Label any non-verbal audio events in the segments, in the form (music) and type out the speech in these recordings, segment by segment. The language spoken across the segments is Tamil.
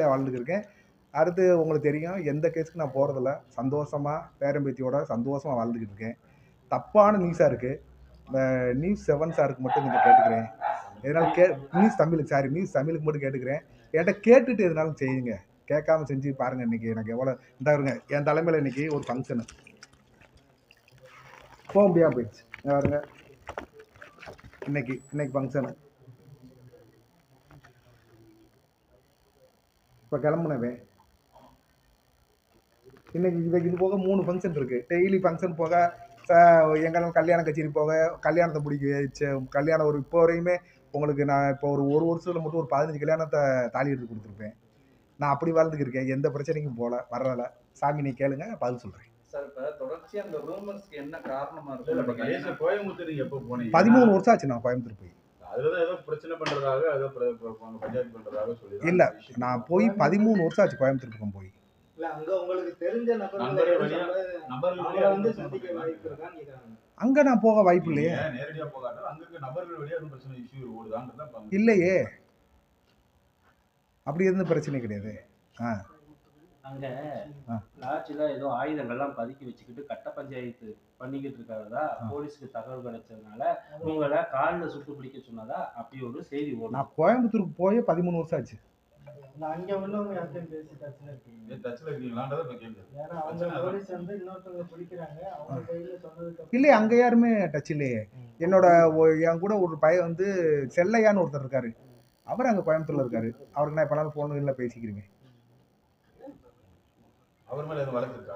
பிள்ளையா வாழ்ந்துட்டு இருக்கேன் அடுத்து உங்களுக்கு தெரியும் எந்த கேஸுக்கு நான் போகிறதில்ல சந்தோஷமாக பேரம்பேத்தியோட சந்தோஷமாக வாழ்ந்துக்கிட்டு இருக்கேன் தப்பான நியூஸாக இருக்குது நியூஸ் செவன் சாருக்கு மட்டும் நீங்கள் கேட்டுக்கிறேன். எதனால கே நியூஸ் தமிழுக்கு சாரி நியூஸ் தமிழுக்கு மட்டும் கேட்டுக்கிறேன். என்கிட்ட கேட்டுட்டு எதுனாலும் செய்யுங்க. கேட்காம செஞ்சு பாருங்கள் இன்றைக்கி எனக்கு எவ்வளோ இந்த இருங்க. என் தலைமையில் இன்றைக்கி ஒரு ஃபங்க்ஷனு போக முடியாம போயிடுச்சு. இங்க பாருங்க இன்னைக்கு இன்னைக்கு ஃபங்க்ஷனு இப்போ கிளம்புனவே. இன்னைக்கு இது இது போக மூணு ஃபங்க்ஷன் இருக்குது டெய்லி ஃபங்க்ஷன் போக எங்கெல்லாம் கல்யாண கச்சேரி போக கல்யாணத்தை முடிக்க வச்ச கல்யாணம் ஒரு இப்போ வரையுமே உங்களுக்கு நான் இப்போ ஒரு ஒரு வருஷத்தில் மட்டும் ஒரு பதினஞ்சு கல்யாணத்தை தாலி எடுத்து கொடுத்துருப்பேன். நான் அப்படி வாழ்ந்துக்கு இருக்கேன் எந்த பிரச்சனைக்கும் போகல வரல சாமி நீ கேளுங்க பதில் சொல்கிறேன் சார் இப்ப தொடர்ச்சியா அந்த ரூமர்ஸ்க்கு என்ன காரணமா இல்ல, இப்ப இருக்கும் கடைசியா கோயம்புத்தூர் நீங்க எப்போ போனீங்க? பதிமூணு வருஷம் ஆச்சு நான் கோயம்புத்தூர் போய். இல்ல, நான் போய் பதிமூணு வருஷம் ஆச்சு கோயம்புத்தூர் பக்கம் போய். இல்ல அங்க நான் போக வாய்ப்பு இல்லையே. இல்லையே. அப்படி எதுவும் பிரச்சனை கிடையாது. ஆ. அங்க. லாட்ஜில ஏதோ ஆயுதங்கள்லாம் பதுக்கி வச்சுக்கிட்டு கட்ட பஞ்சாயத்து பண்ணிக்கிட்டு இருக்கிறதா. போலீஸ்க்கு தகவல் கிடைச்சதுனால உங்களை காலில் சுட்டு பிடிக்க சொன்னதா? அப்படி ஒரு செய்தி ஓடும் நான் கோயம்புத்தூருக்கு போய் பதிமூணு வருஷம் ஆச்சு. இல்ல, அங்க உள்ளவங்க யார்கிட்டயும் பேசி டச்ல இருக்கீங்க டச்ல இருக்கீங்களான்றதை இப்ப கேக்குது ஏன்னா அவங்க பிரச்சனை போலீஸ் வந்து இன்னொருத்தவங்க பிடிக்கிறாங்க. அவங்க கையில சொன்னதுக்கு அப்புறம் இல்லையே அங்கே யாருமே டச் இல்லையே. என்னோட என் கூட ஒரு பையன் வந்து செல்லையான்னு ஒருத்தர் இருக்காரு. அவர் அங்கே கோயம்புத்தூர்ல இருக்காரு. அவருக்கு நான் எப்போனாலும் ஃபோனில் பேசிக்கிறேங்க அவர் மேல எதுவும் வழக்கு இருக்கா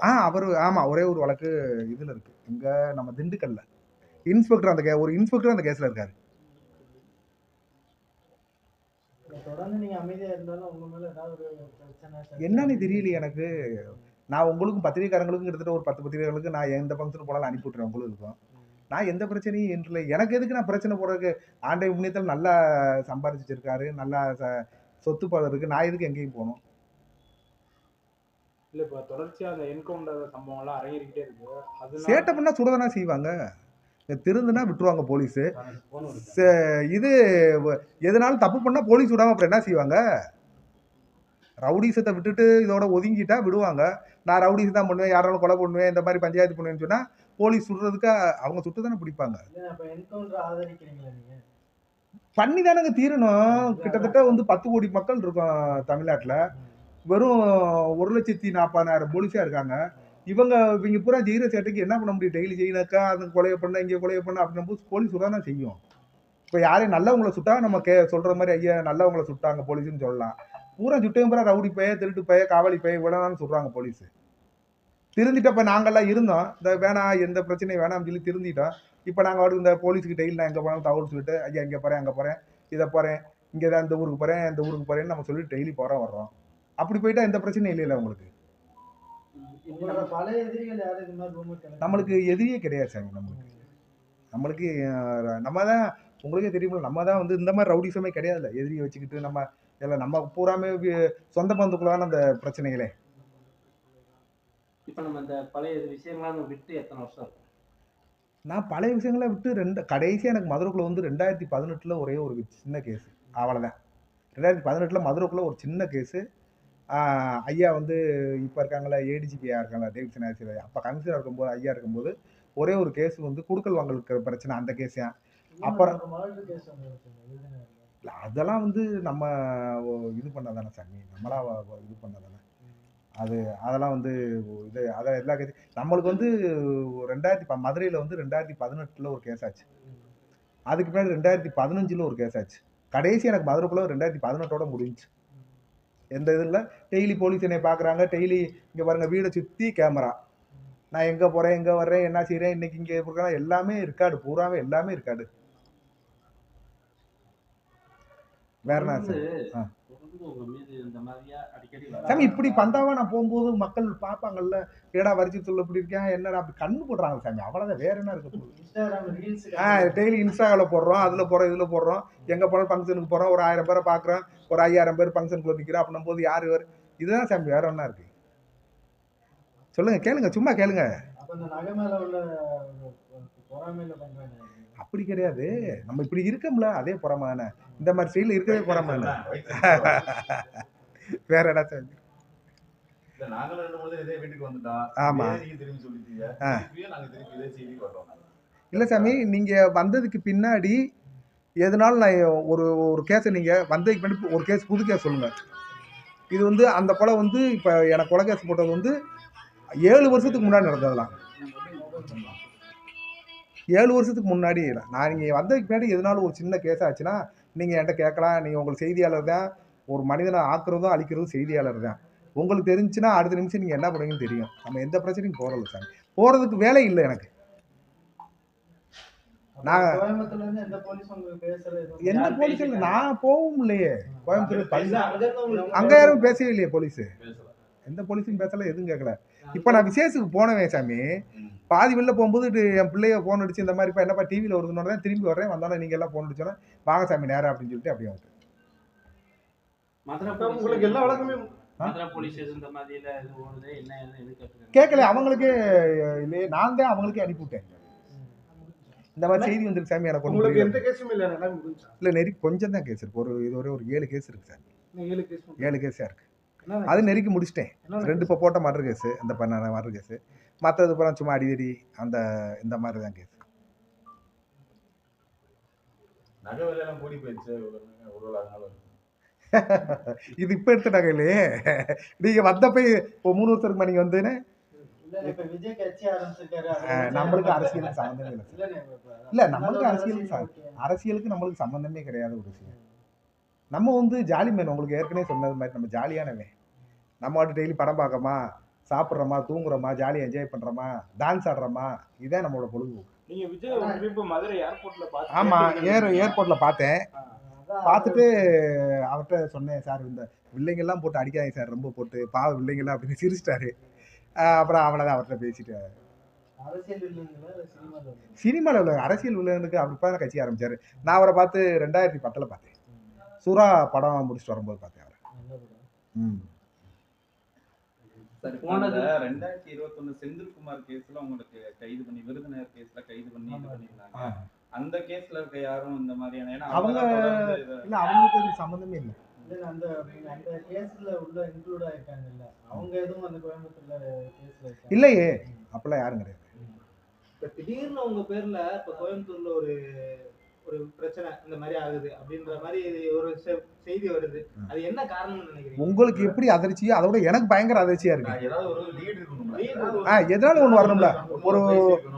ஆ அவர் ஆமாம் ஒரே ஒரு வழக்கு இதில் இருக்கு. இங்கே நம்ம திண்டுக்கல்ல. இன்ஸ்பெக்டர் அந்த கே ஒரு இன்ஸ்பெக்டர் அந்த கேஸில் இருக்காரு. என்னன்னு தெரியலையே எனக்கு. நான் உங்களுக்கும் பத்திரிகைக்காரங்களுக்கும் கிட்டத்தட்ட ஒரு பத்து பத்திரிகைகளுக்கு நான் எந்த ஃபங்க்ஷனுக்கு போனாலும் அனுப்பி விட்றேன் உங்களுக்கும் நான் எந்த பிரச்சனையும் இல்லை. எனக்கு எதுக்கு நான் பிரச்சனை போடுறதுக்கு? ஆண்டை புண்ணியத்தில் நல்லா சம்பாரிச்சு வச்சிருக்காரு நல்லா ச- சொத்து இருக்கு நான் எதுக்கு எங்கேயும் போகணும்? இல்ல இப்ப தொடர்ச்சியா அந்த என்கவுண்டர் சம்பவம் எல்லாம் அரங்கேறிக்கிட்டே இருக்கு. சேட்டை பண்ணால் சுடதானே செய்வாங்க. திருந்துனா விட்டுருவாங்க போலீஸு இது எதனாலும் தப்பு பண்ணால் போலீஸ் விடாம அப்புறம் என்ன செய்வாங்க? ரவுடிசத்தை விட்டுட்டு இதோட ஒதுங்கிட்டா விடுவாங்க. நான் ரவுடிஸ் தான் பண்ணுவேன் யாராலும் கொலை பண்ணுவேன் இந்த மாதிரி பஞ்சாயத்து பண்ணுவேன்னு சொன்னா போலீஸ் சுடுறதுக்கு அவங்க சுட்டு தானே பிடிப்பாங்க பண்ணி தானங்க தீரணும். கிட்டத்தட்ட வந்து பத்து கோடி மக்கள் இருக்கோம் தமிழ்நாட்டில். வெறும் ஒரு லட்சத்தி நாற்பதாயிரம் போலீஸாக இருக்காங்க. இவங்க இவங்க பூரா ஜெயில சேட்டைக்கு என்ன பண்ண முடியும்? டெய்லி செய்யினாக்கா அது கொலையை பண்ண இங்கே கொலையை பண்ண அப்படின்னும் போது போலீஸ் தான் செய்யும். இப்போ யாரையும் நல்லவங்கள சுட்டா நம்ம கே சொல்கிற மாதிரி ஐயா நல்லவங்களை சுட்டாங்க போலீஸ்னு சொல்லலாம். பூரா சுட்டையும் பூரா ரவுடி பைய திருட்டு பைய காவலி பைய இவ்வளோதான் சொல்கிறாங்க போலீஸ் திருந்திட்டப்ப நாங்கள்லாம் இருந்தோம். இந்த வேணாம் எந்த பிரச்சனையும் வேணாம்னு சொல்லி திருந்திட்டோம். இப்போ நாங்கள் இந்த போலீஸுக்கு டெய்லி நான் எங்கே போனாலும் தகவல் சொல்லிட்டு ஐயா இங்கே போகிறேன் அங்கே போகிறேன் இதை போகிறேன் இங்கே தான் இந்த ஊருக்கு போகிறேன் இந்த ஊருக்கு போகிறேன்னு நம்ம சொல்லிட்டு டெய்லி போகிறோம் வர்றோம் அப்படி போயிட்டா எந்த பிரச்சனையும் இல்லைல்ல உங்களுக்கு? நம்மளுக்கு எதிரியே கிடையாது சாமி நம்மளுக்கு. நம்மளுக்கு நம்ம தான் உங்களுக்கே தெரியுமில்ல நம்ம தான் வந்து இந்த மாதிரி ரவுடிசமே கிடையாதுல்ல. எதிரியை வச்சுக்கிட்டு நம்ம இல்லை நம்ம பூராமே சொந்த பந்துக்குள்ளான அந்த பிரச்சனைகளே. இப்ப நம்ம இந்த பழைய விஷயங்கள்லாம் விட்டு எத்தனை வருஷம் நான் பழைய விஷயங்களை விட்டு ரெண்டு கடைசியாக எனக்கு மதுரைக்குள்ள வந்து ரெண்டாயிரத்தி பதினெட்டில் ஒரே ஒரு சின்ன கேஸு அவ்வளோதான் ரெண்டாயிரத்தி பதினெட்டில் மதுரைக்குள்ள ஒரு சின்ன கேஸு ஐயா வந்து இப்போ இருக்காங்களா ஏடிஜிபியாக இருக்காங்களா டேவிட் சினாசி அப்போ கமிஷனர் இருக்கும்போது ஐயா இருக்கும்போது ஒரே ஒரு கேஸ் வந்து குடுக்கல் வாங்கலுக்கு பிரச்சனை அந்த கேஸ் அப்புறம்- அதெல்லாம் வந்து நம்ம இது பண்ணதானே சாமி. நம்மளா இது பண்ணதானே? அது அதெல்லாம் வந்து இது அதை எல்லா கேஸ் நம்மளுக்கு வந்து ரெண்டாயிரத்தி ப மதுரையில் வந்து ரெண்டாயிரத்தி பதினெட்டில் ஒரு கேஸ் ஆச்சு. அதுக்கு பின்னாடி ரெண்டாயிரத்தி பதினஞ்சில் ஒரு கேஸ் ஆச்சு. கடைசி எனக்கு மதுரைக்குள்ள ரெண்டாயிரத்தி பதினெட்டோட முடிஞ்சுச்சு. எந்த இதில் டெய்லி போலீஸ் என்னை பார்க்குறாங்க டெய்லி இங்கே பாருங்க வீடை சுற்றி கேமரா நான் எங்கே போகிறேன் எங்கே வர்றேன் என்ன செய்கிறேன் இன்னைக்கு இங்கே இருக்கிறேன் எல்லாமே இருக்காடு பூராவே எல்லாமே இருக்காடு வேற என்ன சார் ஆ. சாமி இப்படி பந்தாவா நான் போகும்போது மக்கள் பார்ப்பாங்கல்ல ஏடா வரிச்சு சொல்ல இப்படி இருக்கேன் என்னடா அப்படி கண்ணு போடுறாங்க சாமி அவ்வளோதான் வேற என்ன இருக்க ஆ டெய்லி இன்ஸ்டாவில் போடுறோம் அதில் போகிறோம் இதில் போடுறோம். எங்கே போனாலும் ஃபங்க்ஷனுக்கு போகிறோம் ஒரு ஆயிரம் பேரை பார்க்குறோம் ஒரு ஐயாயிரம் பேர் ஃபங்க்ஷனுக்குள்ள நிற்கிறோம் அப்படின்னும் போது யார் வேறு இதுதான் சாமி வேற என்ன இருக்கு. சொல்லுங்க கேளுங்க சும்மா கேளுங்க. அப்படி கிடையாது. நம்ம இப்படி இருக்கோம்ல அதே பொறாம தானே இந்த மாதிரி ஸ்டைலில் இருக்கவே பொறாம தானே (laughs) வேற என்ன சாமி இல்ல நாங்களும் ரெண்டு மூணு தடவை இதே வீட்டுக்கு வந்துட்டோம் ஆமா. இதே நீங்க திரும்பி சொல்லிட்டீங்க. ஆ. திருப்பியும் நாங்க திருப்பி இதே செய்திக்கு வர்றோம் இல்லை சாமி நீங்கள் வந்ததுக்கு பின்னாடி எதனாலும் நான் ஒரு ஒரு கேஸை நீங்கள் வந்ததுக்கு பின்னாடி ஒரு கேஸ் புது கேஸ் சொல்லுங்கள் இது வந்து அந்த கொலை வந்து இப்போ எனக்கு கொலை கேஸ் போட்டது வந்து ஏழு வருஷத்துக்கு முன்னாடி நடந்ததெல்லாம். ஏழு வருஷத்துக்கு முன்னாடி நான் நீங்கள் வந்ததுக்கு பின்னாடி எதனாலும் ஒரு சின்ன கேஸ் ஆச்சுன்னா நீங்கள் என்கிட்ட கேட்கலாம் நீங்கள் உங்களுக்கு செய்தியாளர் தான். ஒரு மனிதனை ஆக்குறதும் அழிக்கிறதும் செய்தியாளர் தான். உங்களுக்கு தெரிஞ்சுன்னா அடுத்த நிமிஷம் நீங்கள் என்ன பண்ணுவீங்கன்னு தெரியும். நம்ம எந்த பிரச்சனையும் போகிறதில்ல சாமி. போகிறதுக்கு வேலை இல்லை எனக்கு. நான் எந்த போலீஸ்? நான் போகவும் இல்லையே. கோயம்புத்தூர் அங்க யாரும் பேசவே இல்லையே போலீஸ் எந்த போலீஸும் பேசல எதுவும் கேட்கல இப்போ நான் விசேஷத்துக்கு போனவேன் சாமி. பாதி வெளில போகும்போது என் பிள்ளைய ஃபோன் அடிச்சு இந்த மாதிரி இப்போ என்னப்பா டிவியில் வருதுன்னு தான் திரும்பி வர்றேன். வந்தோன்னே நீங்கள் எல்லாம் ஃபோன் அடிச்சோன்னே வாங்க சாமி நேரம் அப்படின்னு சொல்லிட்டு அப்படியே police உங்களுக்கு எல்லா வழக்குமே கேட்கல. அவங்களுக்கே இல்லையே நான் தான் அவங்களுக்கே அனுப்பிவிட்டேன் இந்த மாதிரி செய்தி வந்துருக்கு சாமி எனக்கு உங்களுக்கு எந்த புரியல கேஸும் இல்ல இல்லை நெறி கொஞ்சம் தான் கேஸ் இருக்கு. ஒரு இது ஒரே ஏழு கேஸ் இருக்கு சார் ஏழு கேஸ் ஏழு கேஸாக இருக்கு. என்ன அது நெருக்கி முடிச்சிட்டேன். ரெண்டு இப்போ போட்ட மர்டர் கேஸு அந்த பண்ண மர்டர் கேஸு. மற்றது அப்புறம் சும்மா அடிதடி அந்த இந்த மாதிரி தான் கேஸ். இது இப்போ எடுத்த நகையிலே. நீங்கள் வந்தப்போ இப்போ மூணு வருஷத்துக்கு நீங்கள் வந்துன்னு? நம்மளுக்கு அரசியலுக்கு சம்மந்தமே இல்லை நம்மளுக்கு அரசியலுக்கு. அரசியலுக்கு நம்மளுக்கு சம்மந்தமே கிடையாத ஒரு விஷயம். நம்ம வந்து ஜாலி மேன் உங்களுக்கு ஏற்கனவே சொன்னது மாதிரி நம்ம ஜாலியானவன். நம்ம வாட்டு டெய்லி படம் பார்க்கறோமா? சாப்பிட்றோமா? தூங்குறோமா? ஜாலியாக என்ஜாய் பண்ணுறோமா டான்ஸ் ஆடுறோமா? இதான் நம்மளோட பொழுதுபோக்கு. நீங்க விஜய் ஒரு trip மதுரை ஏர்போர்ட்ல பார்த்து ஆமாம் ஏர் ஏர்போர்ட்டில் பார்த்தேன். பார்த்துட்டு அவர்கிட்ட சொன்னேன் சார் இந்த வில்லைங்கெல்லாம் போட்டு அடிக்காதீங்க சார் ரொம்ப போட்டு. பாவ வில்லைங்கெல்லாம் அப்படின்னு சிரிச்சிட்டாரு. அப்புறம் அவ்வளோதான் அவர்கிட்ட பேசிட்டு அரசியல் இல்லைங்களா இல்ல சினிமால இல்லைங்களா? சினிமாவில் உள்ள அரசியல் வில்லனுக்கு அப்படி தான் கட்சி ஆரம்பிச்சார். நான் அவரை பார்த்து ரெண்டாயிரத்தி பத்தில் பார்த்தேன். சுறா படம் முடிச்சுட்டு வரும்போது பார்த்தேன் அவரை. ம். சரி ரெண்டாயிரத்தி இருபத்தொன்னு செந்தில்குமார் கேஸ்ல உங்களுக்கு கைது பண்ணி விருதுநகர் கேஸ்ல கைது பண்ணி இது. பண்ணிருந்தாங்க. அந்த கேஸ்ல இருக்க யாரும் இந்த மாதிரியான ஏன்னா அவங்க- இல்லை அவங்களுக்கு சம்மந்தமே இல்லை. இல்ல, இல்ல, அந்த அந்த கேஸ்ல உள்ள இன்க்ளூட் ஆயிருக்காங்கல்ல. அவங்க எதுவும் அந்த கோயம்புத்தூர்ல கேஸ்ல இல்லையே. அப்பெல்லாம் யாரும் கிடையாது. இப்ப திடீர்னு உங்க பேர்ல இப்ப கோயம்புத்தூர்ல ஒரு பிரச்சனை இந்த மாதிரி ஆகுது அப்படின்ற மாதிரி ஒரு செய்தி வருது. அது என்ன காரணம்னு நினைக்கிறீங்க? உங்களுக்கு எப்படி அதிர்ச்சியோ அதை விட எனக்கு பயங்கர அதிர்ச்சியாக இருக்கு. ஏதாவது ஒரு லீட் ஆ எதனால ஒன்று வரணும்ல? ஒரு.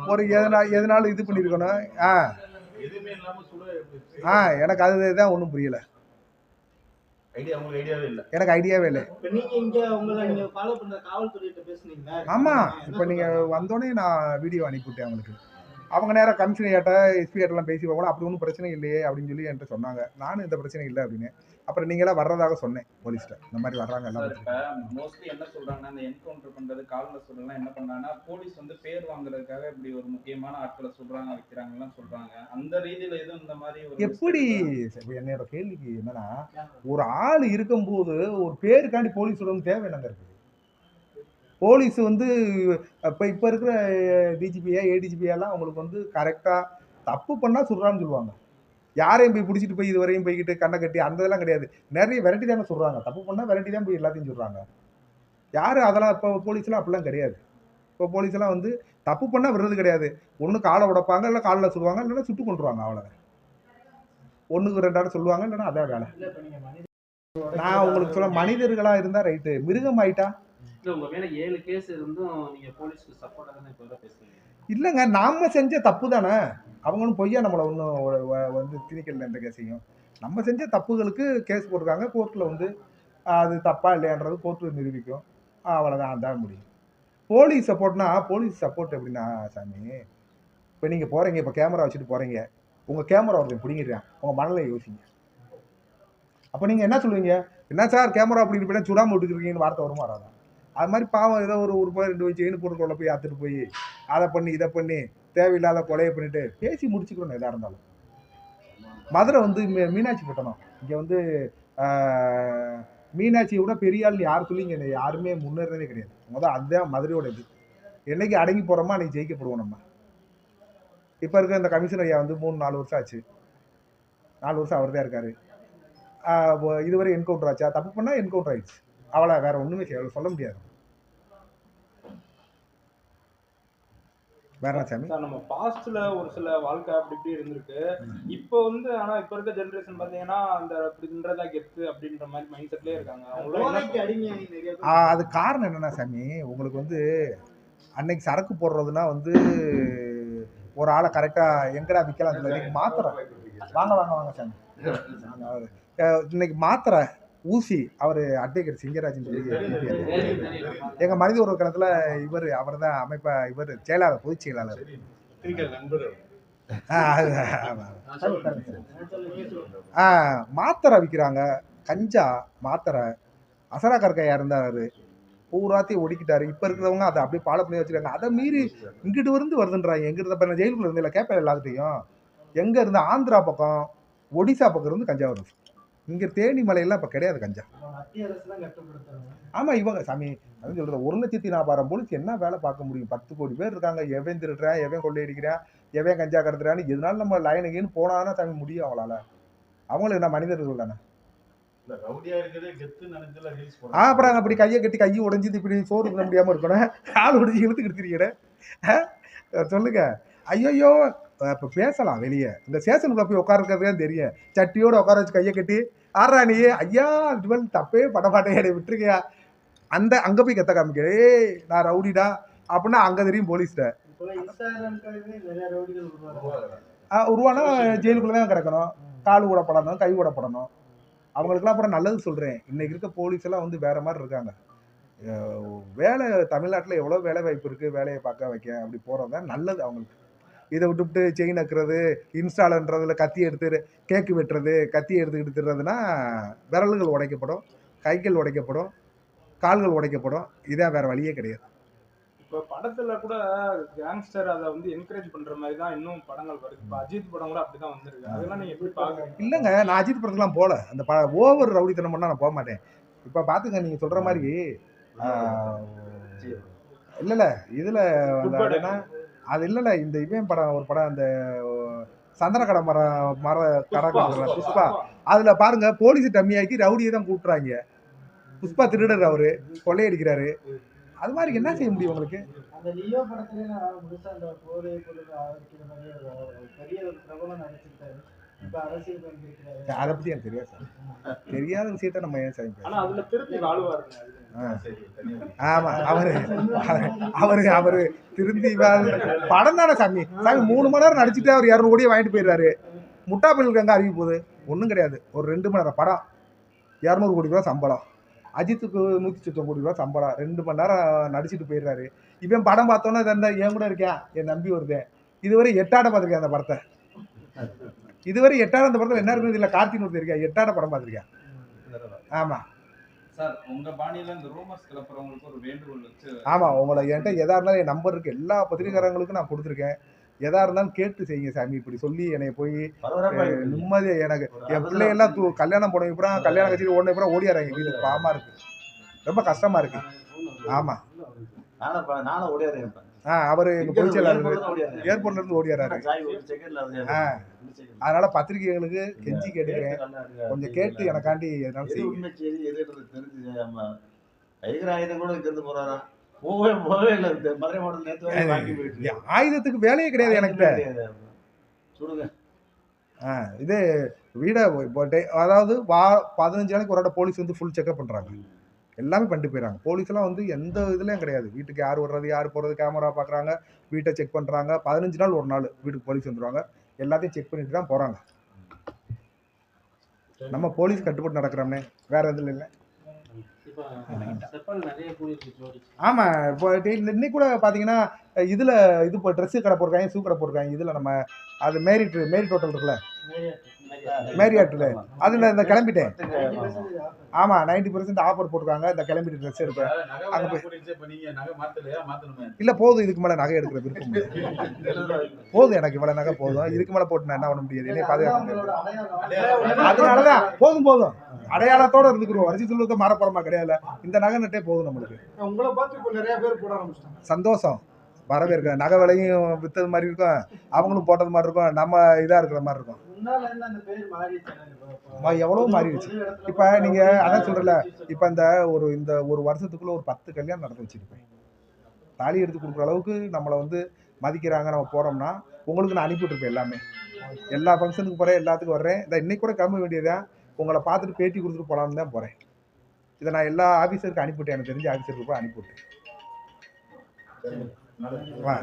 ஒரு எதனா எதனால இது பண்ணியிருக்கணும் ஆ. ஆ எனக்கு அதுதான் ஒன்றும் புரியல. ஐடியா உங்களுக்கு ஐடியாவே இல்ல. எனக்கு ஐடியாவே இல்லை. இப்ப நீங்க நீங்க என்ன இப்போ நீங்கள் வந்தோடனே நான் வீடியோ அனுப்பிவிட்டேன் அவங்களுக்கு அவங்க நேராக கமிஷனர்கிட்ட எஸ்பிகிட்டலாம் பேசி கூட அப்படி ஒன்றும் பிரச்சனை இல்லையே அப்படின்னு சொல்லி என்கிட்ட சொன்னாங்க. நானும் இந்த பிரச்சனை இல்லை அப்படின்னு. அப்புறம் நீங்களாம் வர்றதாக சொன்னேன் போலீஸ்கிட்ட இந்த மாதிரி வர்றாங்க எல்லாம். மோஸ்ட்லி என்ன சொல்றாங்கன்னா இந்த என்கவுண்டர் பண்றது காலில் சொல்றதுலாம் என்ன பண்றாங்கன்னா போலீஸ் வந்து பேர் வாங்குறதுக்காக இப்படி ஒரு முக்கியமான ஆட்களை சொல்றாங்க வைக்கிறாங்கலாம் சொல்றாங்க. அந்த ரீதியில எதுவும் இந்த மாதிரி எப்படி? என்னோட கேள்விக்கு என்னன்னா ஒரு ஆள் இருக்கும்போது ஒரு பேருக்காண்டி போலீஸ் விடணும் தேவை என்னங்க இருக்குது போலீஸ் வந்து இப்போ இப்போ இருக்கிற டிஜிபியா ஏடிஜிபியாலாம் அவங்களுக்கு வந்து கரெக்டாக தப்பு பண்ணால் சொல்கிறான்னு சொல்லுவாங்க. யாரையும் போய் பிடிச்சிட்டு போய் இது வரையும் போய்கிட்டு கண்ணை கட்டி அந்த இதெல்லாம் கிடையாது. நிறைய வெரைட்டி தானே சொல்கிறாங்க தப்பு பண்ணால் வெரைட்டி தான் போய் எல்லாத்தையும் சொல்கிறாங்க யார் அதெல்லாம் இப்போ போலீஸ்லாம் அப்படிலாம் கிடையாது. இப்போ போலீஸ்லாம் வந்து தப்பு பண்ணால் விடுறது கிடையாது. ஒன்று காலை உடைப்பாங்க இல்லை காலில் சொல்லுவாங்க இல்லைன்னா சுட்டு கொண்டுருவாங்க அவ்வளோ ஒன்றுக்கு ரெண்டாடம் சொல்லுவாங்க இல்லைன்னா அதான் வேலை. நான் உங்களுக்கு சொல்ல மனிதர்களாக இருந்தால் ரைட்டு மிருகம் ஆயிட்டா? உங்க மேல ஏழு கேஸ் இருந்தும் நீங்க போலீஸ்க்கு சப்போர்ட்டா தானே இப்ப பேசுறீங்க. இல்லைங்க நாம செஞ்ச தப்பு தானே. அவங்களும் பொய்யா நம்மளை ஒன்றும் வந்து திணிக்கல எந்த கேஸையும் நம்ம செஞ்ச தப்புகளுக்கு கேஸ் போட்டிருக்காங்க கோர்ட்டில் வந்து அது தப்பா இல்லையான்றது கோர்ட்டு நிரூபிக்கும். அவ்வளோதான் அதான் முடியும். போலீஸ் சப்போர்ட்னா போலீஸ் சப்போர்ட் எப்படின்னா சாமி இப்போ நீங்கள் போகிறீங்க இப்போ கேமரா வச்சுட்டு போகிறீங்க உங்கள் கேமரா ஒருத்தன் பிடிங்கிடுறான். உங்கள் மனதில் யோசிங்க. அப்போ நீங்கள் என்ன சொல்லுவீங்க? என்ன சார் கேமரா அப்படி போய் சுடாமல் விட்டுக்கிறீங்கன்னு வார்த்தை வருமா வராதா? அது மாதிரி பாவம் ஏதோ ஒரு ஒரு ரூபாய் ரெண்டு வச்சு செயின் போட்டு போய் அத்துட்டு போய் அதை பண்ணி இதை பண்ணி தேவையில்லாத கொலையை பண்ணிட்டு பேசி முடிச்சுக்கணும் எதாக இருந்தாலும். மதுரை வந்து மீனாட்சி பட்டணம். இங்கே வந்து மீனாட்சியை விட பெரிய ஆள் யார் சொல்லி இங்கே யாருமே முன்னேறதே கிடையாது. முதல் அதுதான் மதுரையோட இது. என்னைக்கு அடங்கி போகிறோமோ அன்னைக்கு ஜெயிக்கப்படுவோம் நம்ம. இப்போ இருக்க இந்த கமிஷனர் ஐயா வந்து மூணு நாலு வருஷம் ஆச்சு. நாலு வருஷம் அவர் தான் இருக்கார். இதுவரை என்கவுண்டர் ஆச்சா? தப்பு பண்ணால் என்கவுண்டர் ஆயிடுச்சு. அவ்வளோ வேறு ஒன்றுமே செய்ய சொல்ல முடியாது. வேற என்ன சாமி சார் நம்ம பாஸ்ட்ல ஒரு சில வாழ்க்கை அப்படி இப்படி இருந்திருக்கு. இப்போ வந்து ஆனா இப்ப இருக்க ஜெனரேஷன் பாத்தீங்கன்னா அந்த இப்படின்றதா கெத்து அப்படின்ற மாதிரி மைண்ட் செட்லயே இருக்காங்க. அது காரணம் என்னன்னா சாமி உங்களுக்கு வந்து அன்னைக்கு சரக்கு போடுறதுனா வந்து ஒரு ஆளை கரெக்டா எங்கடா விற்கலாம் இன்னைக்கு மாத்திரை. வாங்க வாங்க வாங்க சாமி. (laughs) இன்னைக்கு மாத்திரை ஊசி அவர் அட்வொகேட் சிங்கராஜன் சொல்லி எங்க மனித ஒரு இவர் அவர் தான் அமைப்ப இவர் செயலாளர் பொதுச் செயலாளர். நான் மாத்திரை விற்கிறாங்க கஞ்சா மாத்திரை. அசரா கற்கையா இருந்தாரு பூராத்தையும் ஒடிக்கிட்டாரு. இப்ப இருக்கிறவங்க அதை அப்படியே பால பண்ணி வச்சிருக்காங்க. அதை மீறி இங்கிட்டு இருந்து வருதுன்றாங்க. எங்க இருந்த இப்ப ஜெயிலுக்குள்ள இருந்து கேட்பேன் எல்லாத்தையும் எங்க இருந்து ஆந்திரா பக்கம் ஒடிசா பக்கம் இருந்து கஞ்சா வருது. இங்க தேனி மலையெல்லாம் இப்ப கிடையாது கஞ்சா. மத்திய அரசு தான் கட்டுப்படுத்தணும் ஆமா இவங்க சாமி அதான் சொல்றது. ஒரு லட்சத்தி நாற்பதாயிரம் போலீஸ் என்ன வேலை பார்க்க முடியும்? பத்து கோடி பேர் இருக்காங்க. எவன் திருடுறான் எவன் கொள்ளையடிக்கிறான் எவன் கஞ்சா கடத்துறான்னு எதனால நம்ம லைனுக்குன்னு போனாதானே சாமி முடியும் அவங்களால. அவங்களுக்கு என்ன மனிதர்கள் தானே அப்புறம் அப்படி கையை கட்டி கையை உடைஞ்சது இப்படி சோறு தின்ன முடியாம இருக்கணும். கால் உடைஞ்சு இழுத்துக்கிட்டு இருக்கிறீங்க சொல்லுங்க. ஐயோ இப்போ பேசலாம் வெளியே. இந்த ஸ்டேஷனுக்குள்ள போய் உட்காருக்கிறதே தெரியும். சட்டியோட உட்கார வச்சு கையை கட்டி ஆறா நீ? ஐயா இது மாதிரி தப்பே பட மாட்டேன் என்னை விட்டுருக்கியா அந்த அங்க போய் கத்த காமிக்க ஏய் நான் ரவுடிடா. அப்படின்னா அங்க தெரியும் போலீஸ்ட உருவானா ஜெயிலுக்குள்ள தான் கிடக்கணும். கால் ஊடப்படணும் கை ஊடப்படணும். அவங்களுக்குலாம் அப்புறம் நல்லது சொல்கிறேன் இன்னைக்கு இருக்க போலீஸ் எல்லாம் வந்து வேற மாதிரி இருக்காங்க. வேலை தமிழ்நாட்டில் எவ்வளோ வேலை வாய்ப்பு இருக்குது வேலையை பார்க்க வைக்க அப்படி போகிறது தான் நல்லது அவங்களுக்கு. இதை விட்டுவிட்டு செயின் நக்குறது இன்ஸ்டாலன்றதுல கத்தி எடுத்து கேக்கு வெட்டுறது கத்தி எடுத்துக்கிட்டு திடுறதுனா விரல்கள் உடைக்கப்படும் கைகள் உடைக்கப்படும் கால்கள் உடைக்கப்படும். இதான் வேற வழியே கிடையாது. இப்ப படத்துல கூட கேங்ஸ்டர் அதை வந்து என்கரேஜ் பண்ற மாதிரி தான் இன்னும் படங்கள் வருது. இப்ப அஜித் படம் கூட அப்படிதான் வந்திருக்கு. அதெல்லாம் நீங்க எப்படி பாக்குறீங்க? இல்லைங்க நான் அஜித் படத்துக்குலாம் போகல. அந்த ப ஓவர் ரவுடித்தனம் பண்ணால் நான் போக மாட்டேன் இப்போ பார்த்துங்க நீங்கள் சொல்கிற மாதிரி இல்லை இல்லை. இதில் என்னன்னா அது இல்லைல்ல இந்த இவன் படம் ஒரு படம் அந்த சந்தனக்கடை மரம் மர கடை புஷ்பா. அதில் பாருங்க போலீஸ் டம்மியாக்கி ரவுடியை தான் கூட்டுறாங்க. புஷ்பா திருடர் அவரு கொள்ளையடிக்கிறாரு. அது மாதிரி என்ன செய்ய முடியும் உங்களுக்கு? அந்த லியோ படத்துல நான் முழுசா அந்த போதை பொருள் ஆதரிக்கிற மாதிரி ஒரு ஒரு பெரிய ஒரு பிரபலம் நடிச்சிருக்காரு. இப்ப அரசியல் பண்ணிருக்கிறாரு அதை பற்றி எனக்கு தெரியாது சார். தெரியாத விஷயத்த நம்ம ஏன் சாமி ஆனா அதுல திருப்பி வாழ்வாருங்க சரி ஆமா அவரு அவரு அவரு திருந்தி படம் தானே சாமி. சாமி மூணு மணி நேரம் நடிச்சுட்டு அவர் இரநூறு கோடியை வாங்கிட்டு போயிடுறாரு. முட்டா பிள்ளைக்கு எங்க அறிவிக்க போகுது? ஒன்றும் கிடையாது. ஒரு ரெண்டு மணி நேரம் படம். இரநூறு கோடி ரூபா சம்பளம். அஜித்துக்கு நூற்றி சுத்தம் கோடி ரூபா சம்பளம். ரெண்டு மணி நேரம் நடிச்சுட்டு போயிடுறாரு. இவன் படம் பார்த்தோன்னே இந்த என் கூட இருக்கேன்? என் நம்பி வருதேன் இதுவரை எட்டாட பார்த்துருக்கேன் அந்த படத்தை? இதுவரை எட்டாட அந்த படத்தில் என்ன இருக்குது இல்லை கார்த்திக் ஒருத்தர் இருக்கேன். எட்டாட படம் பார்த்துருக்கேன் ஆமாம் சார் உங்க பாணியில இந்த ரூமர்ஸ் கிளப்புறவங்களுக்கு ஒரு வேண்டுகோள் வச்சு ஆமா உங்களை என்கிட்ட எதா இருந்தாலும் என் நம்பர் இருக்கு. எல்லா பத்திரிகைக்காரங்களுக்கும் நான் கொடுத்துருக்கேன். எதா இருந்தாலும் கேட்டு செய்யுங்க சாமி இப்படி சொல்லி என்னை போய் நிம்மதியா எனக்கு என் பிள்ளையெல்லாம் தூ கல்யாணம் போன அப்புறம் கல்யாணம் கட்சியில் ஓடின அப்புறம் ஓடியாராங்க வீட்டுக்கு. பாவமா இருக்கு. ரொம்ப கஷ்டமா இருக்கு. ஆமா நானும் நானும் ஓடியாரேன் இப்ப. அவரு எங்க பொதுச் செயலாளர் ஏர்போர்ட்ல இருந்து செகண்ட். அதனால பத்திரிகைகளுக்கு கெஞ்சி கேட்டுக்கிறேன். கொஞ்சம் கேட்டு எனக்காண்டி எதனாலும் எது செய்யுங்க. ஆயுதத்துக்கு வேலையே கிடையாது எனக்கு இது வீடை அதாவது வா பதினஞ்சு நாளைக்கு ஒரு போலீஸ் வந்து ஃபுல் செக்அப் பண்ணுறாங்க எல்லாமே பண்ணிட்டு போயிடறாங்க போலீஸ்லாம் வந்து எந்த இதுலையும் கிடையாது. வீட்டுக்கு யார் வர்றது யார் போகிறது கேமரா பார்க்குறாங்க வீட்டை செக் பண்ணுறாங்க பதினஞ்சு நாள் ஒரு நாள் வீட்டுக்கு போலீஸ் வந்துருவாங்க. எல்லாத்தையும் செக் பண்ணிட்டு தான் போகிறாங்க நம்ம போலீஸ் கட்டுப்பட்டு நடக்கிறோம்னே. வேற எதுவும் இல்லை ஆமாம் இப்போ. இன்னைக்கு கூட பார்த்தீங்கன்னா இதில் இது ட்ரெஸ்ஸு கடை போட்டிருக்காங்க ஷூ கடை போட்டிருக்காங்க. இதில் நம்ம அது மேரிட் மேரிட் ஹோட்டல் இருக்குல்ல. மேரியாட்டில். அதில் இந்த கிளம்பிட்டேன். ஆமாம் நைன்டி பர்சன்ட் ஆஃபர் போட்டிருக்காங்க. இந்த கிளம்பிட்டு ட்ரெஸ் எடுப்பேன் அங்க மாத்தணுமே. இல்லை போதும். இதுக்கு மேலே நகை எடுக்கிற விருப்பம். (laughs) போதும் எனக்கு இவ்வளோ நகை போதும். இதுக்கு மேலே போட்டு நான் என்ன பண்ண முடியாது? என்னைய பாதுகாக்க முடியாது. அதனால தான் போதும் போதும். அடையாளத்தோட இருந்துக்கிறோம் வருஷத்துல இருக்க மாறப்போறமா கிடையாது. இந்த நகை நட்டே போதும் நம்மளுக்கு. உங்களை பார்த்து நிறைய பேர் போட ஆரம்பிச்சிட்டாங்க. சந்தோஷம். வரவேற்க. நகை விலையும் வித்தது மாதிரி இருக்கும். அவங்களும் போட்டது மாதிரி இருக்கும். நம்ம இதா இருக்கிற மாதிரி இருக்கும். பேர் மாறிடுச்சு மா, எவ்வளவு மாறிடுச்சு. இப்ப நீங்க அதான் சொல்றல, இப்ப இந்த ஒரு இந்த ஒரு வருஷத்துக்குள்ள ஒரு பத்து கல்யாணம் நடந்து வச்சிருப்பேன். தாலி எடுத்து கொடுக்குற அளவுக்கு நம்மளை வந்து மதிக்கிறாங்க நம்ம போறோம்னா உங்களுக்கு நான் அனுப்பிவிட்டுருப்பேன் எல்லாமே. எல்லா ஃபங்க்ஷனுக்கு போறேன் எல்லாத்துக்கும் வர்றேன். இந்த இன்னைக்கு கூட கிளம்ப வேண்டியதுதான் உங்களை பார்த்துட்டு பேட்டி கொடுத்துட்டு போலாம்னு தான் போறேன். இதை நான் எல்லா ஆஃபீஸருக்கு அனுப்பிவிட்டேன் எனக்கு தெரிஞ்ச ஆஃபீஸருக்கு போய் அனுப்பிவிட்டேன் வா.